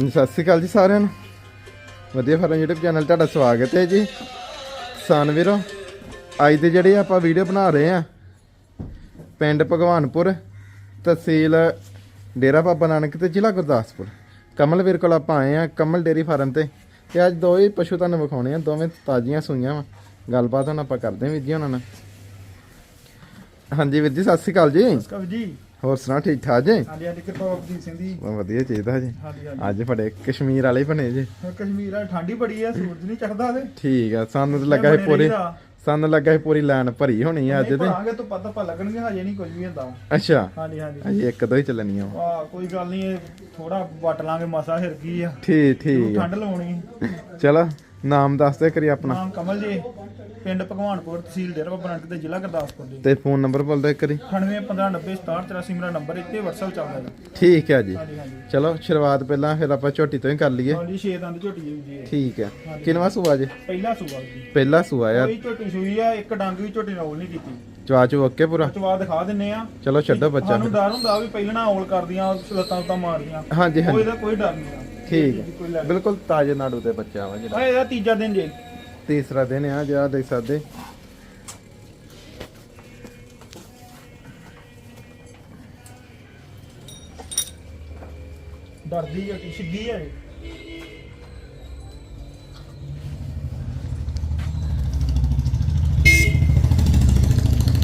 ਹਾਂਜੀ, ਸਤਿ ਸ਼੍ਰੀ ਅਕਾਲ ਜੀ ਸਾਰਿਆਂ ਨੂੰ। ਵਧੀਆ ਫਾਰਮ YouTube ਚੈਨਲ ਤੁਹਾਡਾ ਸਵਾਗਤ ਹੈ ਜੀ। ਕਿਸਾਨ ਵੀਰੋ, ਅੱਜ ਦੇ ਜਿਹੜੇ ਆਪਾਂ ਵੀਡੀਓ ਬਣਾ ਰਹੇ ਆ ਪਿੰਡ ਭਗਵਾਨਪੁਰ, ਤਹਿਸੀਲ ਡੇਰਾ ਬਾਬਾ ਨਾਨਕ ਤੇ ਜ਼ਿਲ੍ਹਾ ਗੁਰਦਾਸਪੁਰ। ਕਮਲ ਵੀਰ ਕੋਲ ਆਪਾਂ ਆਏ ਆ ਕਮਲ ਡੇਰੀ ਫਾਰਮ ਤੇ। ਤੇ ਅੱਜ ਦੋ ਹੀ ਪਸ਼ੂ ਤੁਹਾਨੂੰ ਵਿਖਾਉਣੇ ਆ, ਦੋਵੇਂ ਤਾਜ਼ੀਆਂ ਸੂਈਆਂ ਵਾ। ਗੱਲਬਾਤ ਹੁਣ ਆਪਾਂ ਕਰਦੇ ਹਾਂ ਵੀਰ ਜੀ ਉਹਨਾਂ ਨਾਲ। ਹਾਂਜੀ ਵੀਰ ਜੀ, ਸਤਿ ਸ਼੍ਰੀ ਅਕਾਲ ਜੀ। ਕਵ ਜੀ। ਹੋਰ ਸੁਣਾ ਠੀਕ ਠਾਕ ਜੀ? ਹਾਂਜੀ ਹਾਂਜੀ ਕਿਰਪਾ ਬਾਬਾ ਸਿੰਘ ਦੀ ਬਹੁਤ ਵਧੀਆ ਚਾਹੀਦਾ ਜੀ। ਹਾਂਜੀ ਹਾਂਜੀ। ਅੱਜ ਕਸ਼ਮੀਰ ਵਾਲੇ ਹੀ ਬਣੇ ਜੀ। ਕਸ਼ਮੀਰ ਆ ਠੰਡੀ ਬੜੀ ਆ ਸੂਰਜ ਨਹੀਂ ਚੜਦਾ ਹਲੇ ਠੀਕ ਆ ਸਾਨੂੰ ਤਾਂ ਲੱਗਾ ਸੀ ਪੂਰੀ ਸਾਨੂੰ ਲੱਗਾ ਸੀ ਪੂਰੀ ਲਾਈਨ ਭਰੀ ਹੋਣੀ ਆ ਅੱਜ ਤੇ। ਭਰਾਂਗੇ ਤਾਂ ਪਤਾ ਪਾ ਲੱਗਣਗੇ ਹਜੇ ਨਹੀਂ ਕੁਝ ਵੀ ਹੁੰਦਾ। ਅੱਛਾ। ਹਾਂਜੀ ਹਾਂਜੀ। ਅਜੇ ਇੱਕ ਦੋ ਹੀ ਚੱਲਣੀ ਆ ਆ ਕੋਈ ਗੱਲ ਨਹੀਂ ਥੋੜਾ ਵਟ ਲਾਂਗੇ ਮਸਾ ਹਿਰ ਕੀ ਆ। ਠੀਕ ਠੀਕ ਠੰਡ ਲਾਉਣੀ। ਚਲੋ। ਨਾਮ ਦੱਸ ਦੇ ਕਰੀ ਆਪਣਾ। ਨਾਮ ਕਮਲ ਜੀ ਪਿੰਡ ਭਗਵਾਨਪੁਰ ਤਹਿਸੀਲ ਬਾਬਾ ਨਾਨਕ ਤੇ ਜ਼ਿਲ੍ਹਾ ਗੁਰਦਾਸਪੁਰ ਜੀ। ਤੇ ਫੋਨ ਨੰਬਰ ਬੋਲ ਦੇ ਕਰੀ। 9815906783 ਮੇਰਾ ਨੰਬਰ ਇੱਥੇ WhatsApp ਚੱਲਦਾ ਜੀ। ਠੀਕ ਹੈ ਜੀ। ਹਾਂਜੀ ਹਾਂਜੀ। ਚਲੋ ਸ਼ੁਰੂਆਤ ਪਹਿਲਾਂ ਫਿਰ ਆਪਾਂ ਝੋਟੀ ਤੋਂ ਹੀ ਕਰ ਲਈਏ। ਹਾਂਜੀ ਛੇ ਦੰਦ ਝੋਟੀ ਜੀ ਜੀ। ਇਹ। ਠੀਕ ਹੈ। ਕਿਨਵਾ ਸੂਆ ਜੀ? ਪਹਿਲਾ ਸੂਆ ਜੀ। ਪਹਿਲਾ ਸੂਆ ਆ ਕੋਈ ਝੋਟੀ ਸੂਈ ਆ ਇੱਕ ਡੰਗ ਵੀ ਝੋਟੀ ਰੋਲ ਨਹੀਂ ਕੀਤੀ। ਚਵਾਚੂ ਓਕੇ ਪੂਰਾ? ਚਵਾ ਦਿਖਾ ਦਿੰਨੇ ਆ। ਚਲੋ ਛੱਡੋ ਬੱਚਾ ਸਾਨੂੰ ਡਰ ਹੁੰਦਾ ਵੀ ਪਹਿਲਾਂ ਔਲ ਕਰਦੀਆਂ ਲੱਤਾਂ ਉੱਤਾਂ ਮਾਰਦੀਆਂ। ਹਾਂਜੀ ਕੋਈ ਹਾਂਜੀ ਇਹਦਾ ਕੋਈ ਡਰ ਨਹੀਂ ਠੀਕ ਹੈ। ਬਿਲਕੁਲ ਤਾਜ਼ੇ ਨਾੜੂ ਤੇ ਬੱਚਾ ਵਾ ਜਿਹੜਾ। ਆ ਇਹਦਾ ਤੀਜਾ ਦਿਨ ਜੇ। ਤੀਸਰਾ ਦਿਨ ਆ ਜਿਹੜਾ ਦੇਖ ਸਕਦੇ ਡਰਦੀ ਆ ਕਿ ਸਿੱਧੀ ਆ ਇਹ।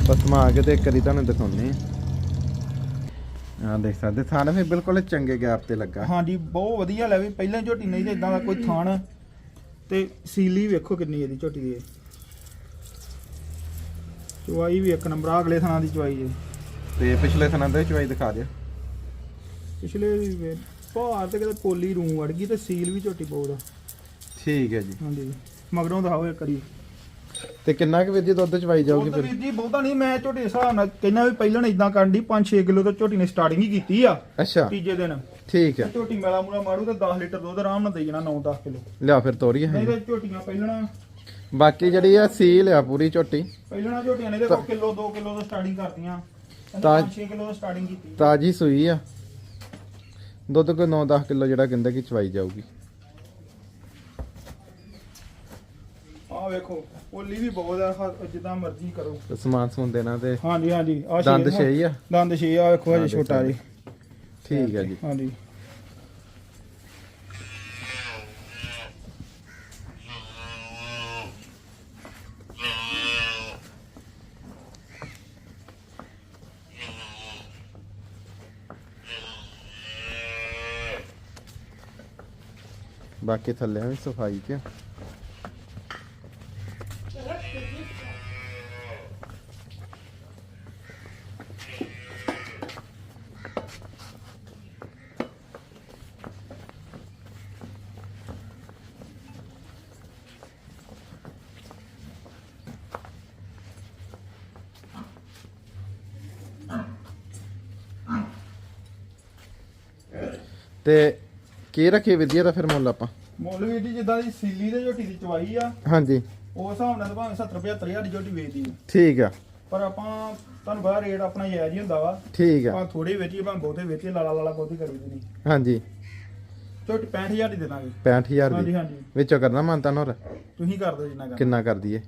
ਪਸਮਾ ਕੇ ਤੇ ਕਰੀ ਤੁਹਾਨੂੰ ਦਿਖਾਉਨੇ ਆ। ਆ ਦੇਖ ਸਕਦੇ। ਥਾਣੇ ਵੀ ਬਿਲਕੁਲ ਚੰਗੇ ਗੈਪ ਤੇ ਲੱਗਾ। ਹਾਂਜੀ ਬਹੁਤ ਵਧੀਆ ਲੈ ਵੀ। ਪਹਿਲਾਂ ਝੋਟੀ ਨਹੀਂ ਤੇ ਇਦਾਂ ਦਾ ਕੋਈ ਥਾਣ। ਤੇ ਸੀਲੀ ਵੇਖੋ ਕਿੰਨੀ ਇਹਦੀ ਝੋਟੀ ਦੀ। ਚਵਾਈ ਵੀ ਇੱਕ ਨੰਬਰ ਆ ਅਗਲੇ ਥਾਂ ਦੀ ਚਵਾਈ ਜੇ। ਤੇ ਪਿਛਲੇ ਥਾਂ ਦੇ ਚਵਾਈ ਦਿਖਾ ਦਿਓ। ਪਿਛਲੇ ਵੀ ਭਾਰ ਤੇ ਕਿਤੇ ਪੋਲੀ ਰੂ ਵੜ ਗਈ ਤੇ ਸੀਲ ਵੀ ਝੋਟੀ ਬਹੁਤ ਆ। ਠੀਕ ਹੈ ਜੀ। ਹਾਂਜੀ। ਮਗਰੋਂ ਦਿਖਾਓ ਇੱਕ ਵਾਰੀ। ਤੇ ਕਿੰਨਾ ਕੁ ਵੀਰ ਜੀ ਦੁੱਧ ਚਵਾਈ ਜਾਊਗੀ ਤਾਂ ਫਿਰ? ਵੀਰ ਜੀ ਬਹੁਤਾ ਨਹੀਂ ਮੈਂ ਝੋਟੀ ਦੇ ਹਿਸਾਬ ਨਾਲ ਕਹਿੰਦਾ ਵੀ ਪਹਿਲਾਂ ਇਦਾਂ ਕਰਨ ਦੀ 5-6 ਕਿਲੋ ਤੋਂ ਝੋਟੀ ਨੇ ਸਟਾਰਟਿੰਗ ਹੀ ਕੀਤੀ ਆ ਅੱਛਾ। ਤੀਜੇ ਦਿਨ। ਠੀਕ ਹੈ। ਝੋਟੀ ਮੇਲਾ ਮੂਲਾ ਮਾਰੂ ਤਾਂ 10 ਲੀਟਰ ਦੁੱਧ ਆਰਾਮ ਨਾਲ ਦੇ ਜਾਣਾ 9-10 ਕਿਲੋ। ਲਿਆ ਫਿਰ ਤੋਰੀਏ ਨਹੀਂ ਤੇ ਝੋਟੀਆਂ ਪਹਿਲਾਂ ਬਾਕੀ ਜਿਹੜੀ ਆ ਸੀਲ ਆ ਪੂਰੀ ਝੋਟੀ। ਪਹਿਲਾਂ ਝੋਟੀਆਂ ਨੇ ਦੇਖੋ ਕਿਲੋ 2 ਕਿਲੋ ਤੋਂ ਸਟਾਰਟਿੰਗ ਕਰਤੀਆਂ। ਤਾਂ- 5-6 ਕਿਲੋ ਤੋਂ ਸਟਾਰਟਿੰਗ ਕੀਤੀ। ਤਾਜੀ ਸੂਈ ਆ। ਦੁੱਧ ਕੋਈ 9-10 ਕਿਲੋ ਜਿਹੜਾ ਕਹਿੰਦਾ ਕਿ ਚਵਾਈ ਜਾਊਗੀ। ਆਹ ਵੇਖੋ ਪੋਲੀ ਵੀ ਬਹੁਤ ਆ ਹ- ਜਿੱਦਾਂ ਮਰਜ਼ੀ ਕਰੋ। ਤੇ ਸਮਾਨ ਸਮੂਨ ਦੇਣਾ ਤੇ ਹਾਂਜੀ ਹਾਂਜੀ ਆ ਦੰਦ ਛੇ ਹੀ ਆ? ਦੰਦ ਛੇ ਆ ਵੇਖੋ ਹਾਂ, ਹਜੇ ਛੋਟਾ ਜੀ ਠੀਕ ਹੈ ਜੀ। ਹਾਂਜੀ। ਬਾਕੀ ਥੱਲੇ ਵੀ ਸਫ਼ਾਈ ਤੇ ਤੇ ਕੀ ਰੱਖੀ ਵਿਦਿਆ ਦਾ ਫਿਰ ਮੁੱਲ ਆਪਾਂ? ਮੁੱਲ ਵੀ ਜੀ ਜਿੱਦਾਂ ਦੀ ਸੀਲੀ ਤੇ ਝੋਟੀ ਦੀ ਚਵਾਈ ਆ ਹਾਂਜੀ। ਉਸ ਹਿਸਾਬ ਨਾਲ ਤਾਂ ਭਾਵੇਂ 70 75 ਹਜ਼ਾਰ ਦੀ ਝੋਟੀ ਵੇਚਦੀ ਆ। ਠੀਕ ਆ। ਪਰ ਆਪਾਂ ਤੁਹਾਨੂੰ ਪਤਾ ਰੇਟ ਆਪਣਾ ਜਾਇਜ਼ ਹੀ ਹੁੰਦਾ ਵਾ। ਠੀਕ ਆ। ਆਪਾਂ ਥੋੜੇ ਵੇਚੀਏ ਭਾਵੇਂ ਬਹੁਤੇ ਵੇਚੀਏ ਲਾਲਾ ਲਾਲਾ ਬਹੁਤੀ ਕਰੀਦੀ ਨਹੀਂ। ਹਾਂਜੀ। ਝੋਟੀ 65000 ਦੀ ਦੇ ਦਾਂਗੇ 65000 ਹਾਂਜੀ ਦੀ? ਹਾਂਜੀ ਵਿੱਚੋਂ ਕਰਨਾ ਮੰਨਤਾ ਨੋਰ ਤੁਸੀਂ ਕਰ ਦਿਓ ਜਿੰਨਾ ਕਰ ਕਿੰਨਾ ਕਰ ਦਈਏ?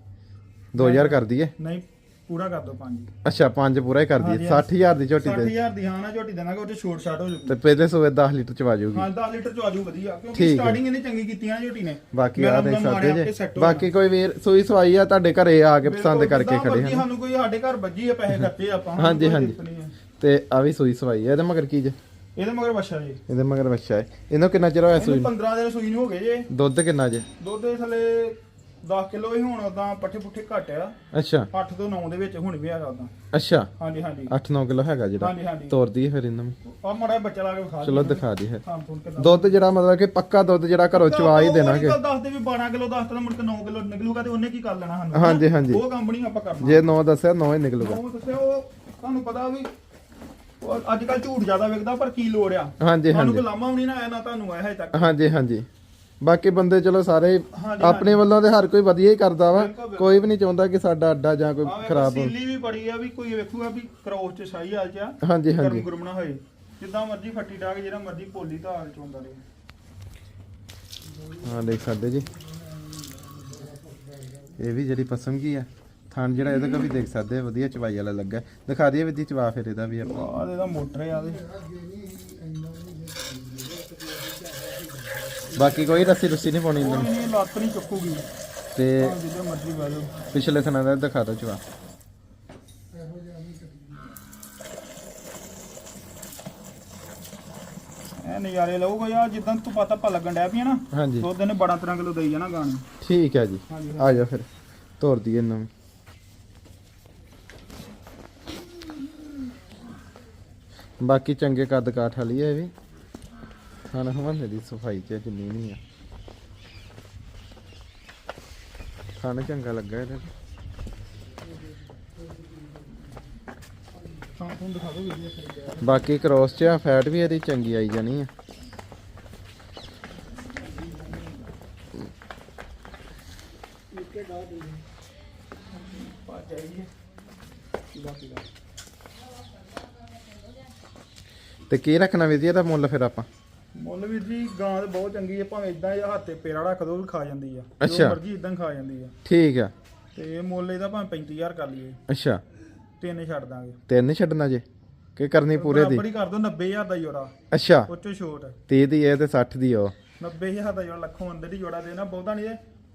2000 ਕਰ ਦਈਏ? ਨਹੀਂ ਪੂਰਾ ਕਰ ਦਿਓ ਪੰਜ। ਅੱਛਾ 5 ਪੂਰਾ ਹੀ ਕਰ ਦਈਏ। ਹਾਂਜੀ, 60000 ਦੀ ਝੋਟੀ ਦੇ 60000 ਦੀ ਹਾਂ ਨਾ ਝੋਟੀ ਦੇਣਾਗਾ ਉਹ ਚ ਛੋਟ ਛਾਟ ਹੋ ਜੂਗੀ ਤੇ ਪਹਿਲੇ ਸੂਏ 10 ਲੀਟਰ ਚ ਵਾ ਜਾਊਗੀ ਹਾਂ 10 ਲੀਟਰ ਚ ਆਜੂ ਵਧੀਆ। ਕਿਉਂਕਿ। ਸਟਾਰਟਿੰਗ ਇਹਨੇ ਚੰਗੀ ਕੀਤੀ ਨਾ ਝੋਟੀ ਨੇ। ਬਾਕੀ ਆ ਦੇਖ ਸਕਦੇ ਜੇ। ਬਾਕੀ ਕੋਈ ਵੀਰ ਸੂਈ ਸਵਾਈ ਆ ਤੁਹਾਡੇ ਘਰੇ ਆ ਕੇ ਪਸੰਦ ਕਰਕੇ ਖੜੇ ਹਨ। ਸਾਨੂੰ ਕੋਈ ਸਾਡੇ ਘਰ ਵੱਜੀ ਆ ਪੈਸੇ ਖਰਚੇ ਆਪਾਂ ਹਾਂਜੀ, ਹਾਂਜੀ। ਤੇ ਆ ਵੀ ਸੂਈ ਸਵਾਈ ਆ ਇਹਦੇ ਮਗਰ ਕੀ ਜੇ? ਇਹਦੇ ਮਗਰ ਬੱਛਾ ਜੀ। ਇਹਦੇ ਮਗਰ ਬੱਚਾ ਹੈ ਇਹਨੂੰ ਕਿੰਨਾ ਚਿਰ ਹੋਇਆ ਸੂਈ ਇਹਨੂੰ ਨੂੰ? 15 ਦਿਨ ਸੂਈ ਨੂੰ ਹੋ ਗਏ ਜੇ। ਦੁੱਧ ਕਿੰਨਾ ਜੇ? ਦੁੱਧ ਦੇ ਥੱਲੇ 10 ਕਿਲੋ ਹੀ ਹੁਣ ਉਦਾਂ ਪੱਠੇ ਪੁੱਠੇ ਘੱਟ ਆ। ਅੱਛਾ। 8 ਤੋਂ 9 ਦੇ ਵਿੱਚ ਹੁਣ ਵੀ ਹੈਗਾ ਉਦਾਂ ਅੱਛਾ। ਹਾਂਜੀ ਹਾਂਜੀ। 8-9 ਕਿਲੋ ਹੈਗਾ ਜਿਹੜਾ। ਹਾਂਜੀ ਹਾਂਜੀ। ਤੋਰ ਦਈਏ ਫਿਰ ਇਹਨਾਂ ਨੂੰ। ਆ ਮੜਾ ਬੱਚਾ ਲਾ ਕੇ ਵਿਖਾ ਚਲੋ ਦਿਖਾ ਦੀ ਹੈ ਕਿਦਾਂ? ਦੁੱਧ ਜਿਹੜਾ ਮਤਲਬ ਕਿ ਪੱਕਾ ਦੁੱਧ ਜਿਹੜਾ ਘਰੋਂ ਚਵਾ ਹੀ ਦੇਣਾਗੇ ਦੱਸ ਦੇ ਵੀ 12 ਕਿਲੋ ਦੱਸ ਤਾਂ ਮੁੜ ਕੇ 9 ਕਿਲੋ ਨਿਕਲੂਗਾ ਤੇ ਉਹਨੇ ਕੀ ਕਰ ਲੈਣਾ ਸਾਨੂੰ ਹਾਂਜੀ, ਹਾਂਜੀ। ਉਹ ਕੰਮ ਨਹੀਂ ਆਪਾਂ ਕਰਨਾ। ਜੇ 9 ਦੱਸਿਆ 9 ਹੀ ਨਿਕਲੂਗਾ। ਉਹ ਦੱਸਿਆ ਉਹ ਤੁਹਾਨੂੰ ਪਤਾ ਵੀ ਉਹ ਅੱਜ ਕੱਲ ਝੂਠ ਜ਼ਿਆਦਾ ਵਿਕਦਾ ਪਰ ਕੀ ਲੋੜ ਆ? ਹਾਂਜੀ ਸਾਨੂੰ ਹਾਂਜੀ। ਕੋਈ ਲਾਮਾ ਵੀ ਨਹੀਂ ਨਾ ਆਇਆ ਨਾ ਤੁਹਾਨੂੰ ਆਇਆ ਹਜੇ ਤੱਕ। ਹਾਂਜੀ ਹਾਂਜੀ। ਬਾਕੀ ਬੰਦੇ ਚਲੋ ਸਾਰੇ ਆਪਣੇ ਵੱਲੋਂ ਤੇ ਹਰ ਕੋਈ ਵਧੀਆ ਹੀ ਕਰਦਾ ਵਾ। ਕੋਈ ਵੀ ਨਹੀਂ ਚਾਹੁੰਦਾ ਕਿ ਸਾਡਾ ਅੱਡਾ ਜਾਂ ਕੋਈ ਖਰਾਬ ਹੋ ਸੀਲੀ ਵੀ ਬੜੀ ਆ ਵੀ ਕੋਈ ਵੇਖੂਗਾ ਵੀ ਕਰੋਸ ਚ ਸਹੀ ਹਾਲ ਚ ਆ ਹਾਂਜੀ ਹਾਂਜੀ। ਗੁਰਮ ਨਾ ਹੋਏ ਜਿੱਦਾਂ ਮਰਜ਼ੀ ਫੱਟੀ ਡਾਕ ਜਿਹੜਾ ਮਰਜ਼ੀ ਪੋਲੀ ਧਾਰ ਚੋਂਦਾ ਰਹੇ। ਹਾਂ ਦੇਖ ਸਕਦੇ ਜੀ। ਇਹ ਵੀ ਜਿਹੜੀ ਪਸੰਦ ਕੀ ਆ ਥਣ ਜਿਹੜਾ ਇਹਦਾ ਕਾ ਵੀ ਦੇਖ ਸਕਦੇ ਆ, ਵਧੀਆ ਚਵਾਈ ਵਾਲਾ ਲੱਗਾ। ਦਿਖਾ ਦਈਏ ਵਿੱਦੀ ਚਵਾ ਫਿਰ ਇਹਦਾ ਵੀ ਆਪਾਂ। ਆਹ ਇਹਦਾ ਮੋਟਰ ਆ ਦੇ ਬਾਕੀ ਕੋਈ ਰੱਸੀ ਰੁੱਸੀ ਨਹੀਂ ਪਾਉਣੀ ਇਹਨਾਂ ਨੂੰ ਇਹ ਲੱਤ ਨਹੀਂ ਚੁੱਕੂਗੀ। ਤੇ ਜਿੱਦਾਂ ਮਰਜ਼ੀ ਵਾ ਲਓ ਪਿਛਲੇ ਥਣਾ ਦਾ ਦਿਖਾ ਦੋ ਚਵਾ ਇਹ ਨਜ਼ਾਰੇ ਲਊਗਾ ਯਾਰ ਜਿੱਦਾਂ ਤੂੰ ਪਤਾ ਪਾ ਲੱਗਣ ਡਿਆ ਪਈ ਆ ਨਾ ਹਾਂਜੀ। ਦੁੱਧ ਨੇ 12 ਤਰ੍ਹਾਂ ਕਿਲੋ ਦੇਈ ਜਾਣਾ ਗਾਣੀ। ਠੀਕ ਹੈ ਜੀ ਆ ਜਾ ਫਿਰ ਤੋਰ ਦਈਏ ਇਹਨਾਂ ਨੂੰ। ਬਾਕੀ ਚੰਗੇ ਕੱਦ ਕਾਠ ਵਾਲੀ ਹੈ ਇਹ ਵੀ। ਖਾਣਾ ਹਵਾਨੇ ਦੀ ਸਫ਼ਾਈ ਚ ਜਿੰਨੀ ਨਹੀਂ ਆ। ਖਾਣਾ ਚੰਗਾ ਲੱਗਾ ਇਹਦਾ ਹਾਂ ਤੁਹਾਨੂੰ ਦਿਖਾ ਦੋ ਵੀਡੀਓ। ਫਿਰ ਬਾਕੀ ਕ੍ਰੋਸ ਚ ਆ ਫੈਟ ਵੀ ਇਹਦੀ ਚੰਗੀ ਆਈ ਜਾਣੀ ਆ। ਤੇ ਕੀ ਰੱਖਣਾ ਵੀ ਜੀ ਇਹਦਾ ਮੁੱਲ ਫਿਰ ਆਪਾਂ? ਮੁੱਲ ਵੀਰ ਜੀ ਗਾਂ ਤੇ ਬਹੁਤ ਚੰਗੀ ਹੈ ਭਾਵੇਂ ਇਦਾਂ ਜਾਂ ਹੱਥੇ ਪੇੜਾ ਰੱਖ ਦੋ ਵੀ ਖਾ ਜਾਂਦੀ ਆ। ਅੱਛਾ। ਮਰਜ਼ੀ ਇਦਾਂ ਖਾ ਜਾਂਦੀ ਆ। ਠੀਕ ਆ। ਤੇ ਇਹ ਮੁੱਲ ਇਹਦਾ ਭਾਵੇਂ 35000 ਕਰ ਲਈਏ। ਅੱਛਾ। ਤਿੰਨ ਛੱਡ ਦਾਂਗੇ। ਤਿੰਨ ਛੱਡਣਾ ਜੇ? ਕਿ ਕਰਨੀ ਪੂਰੇ ਦੀ? ਬਰਾਬਰ ਹੀ ਕਰ ਦੋ 90000 ਦਾ ਜੋੜਾ। ਅੱਛਾ। ਉਹ ਚੋਂ ਛੋਟ। 30 ਦੀ ਹੈ ਤੇ 60 ਦੀ ਉਹ। 90000 ਦਾ ਜੋੜਾ ਲੱਖੋਂ ਅੰਦਰ ਹੀ ਜੋੜਾ ਦੇਣਾ ਬਹੁਤਾ ਨਹੀਂ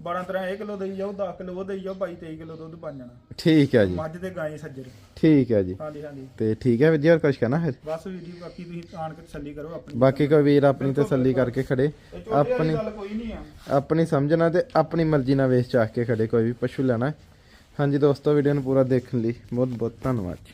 12 ਤਰ੍ਹਾਂ 1 ਕਿਲੋ ਦੇਈ ਜਾਓ 10 ਕਿਲੋ ਉਹ ਦੇਈ ਜਾਓ 22 23 ਕਿਲੋ ਦੁੱਧ ਬਣ ਜਾਣਾ। ਠੀਕ ਹੈ ਜੀ। ਮੱਝ ਤੇ ਗਾਂ ਸੱਜਰ। ਠੀਕ ਹੈ ਜੀ। ਹਾਂਜੀ ਹਾਂਜੀ। ਤੇ ਠੀਕ ਹੈ ਵੀਰ ਜੀ ਹੋਰ ਕੁਝ ਕਹਿਣਾ ਫਿਰ? ਬਸ ਵੀਰ ਜੀ ਬਾਕੀ ਤੁਸੀਂ ਆਣ ਕੇ ਤਸੱਲੀ ਕਰੋ ਆਪਣੀ। ਬਾਕੀ ਕੋਈ ਵੀਰ ਆਪਣੀ ਤਸੱਲੀ ਕਰਕੇ ਖੜੇ। ਇਹ ਆਪਣੀ ਗੱਲ ਕੋਈ ਨਹੀਂ ਆ। ਆਪਣੀ ਸਮਝਣਾ ਤੇ ਆਪਣੀ ਮਰਜ਼ੀ ਨਾਲ ਵੇਚ ਚਾਹ ਕੇ ਖੜੇ ਕੋਈ ਵੀ ਪਸ਼ੂ ਲੈਣਾ। ਹਾਂਜੀ ਦੋਸਤੋ ਵੀਡੀਓ ਨੂੰ ਪੂਰਾ ਦੇਖਣ ਲਈ ਬਹੁਤ ਬਹੁਤ ਧੰਨਵਾਦ ਜੀ।